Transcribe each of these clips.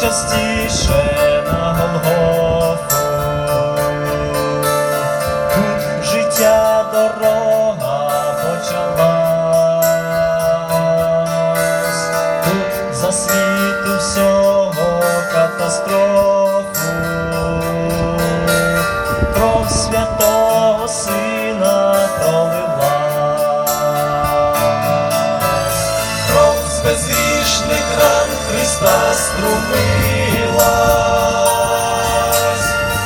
частіше на Голгофу. Тут життя дорога почалась, тут за світу всього катастрофу, кров святого сина пролила. Кров з безгрішних ран Христа струмилась,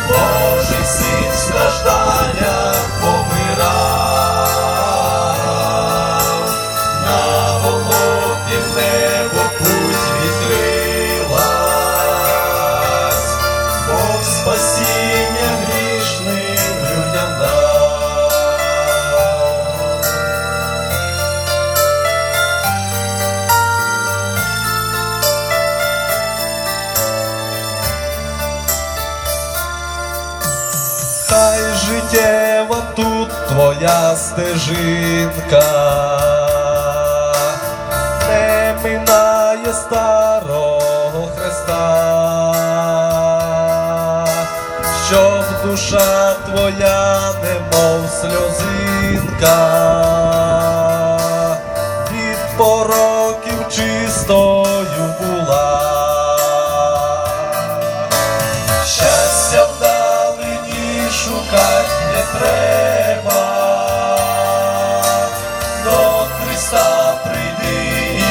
Божий син в помирав, на Голгофі в небо путь відкрилась, Бог спасіння життєва тут твоя стежинка, не минає старого Христа, щоб душа твоя, немов сльозинка, треба, до Христа прийди і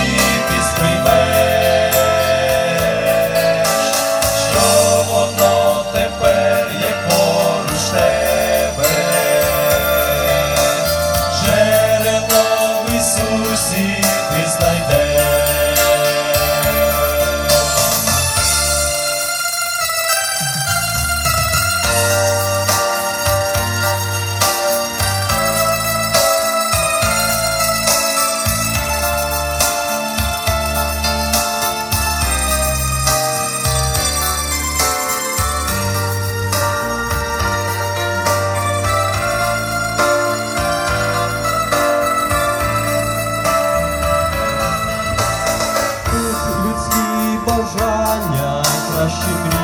ти сприймеш, що воно тепер є поруч тебе, джерело в Ісусі ти знайдеш. Chico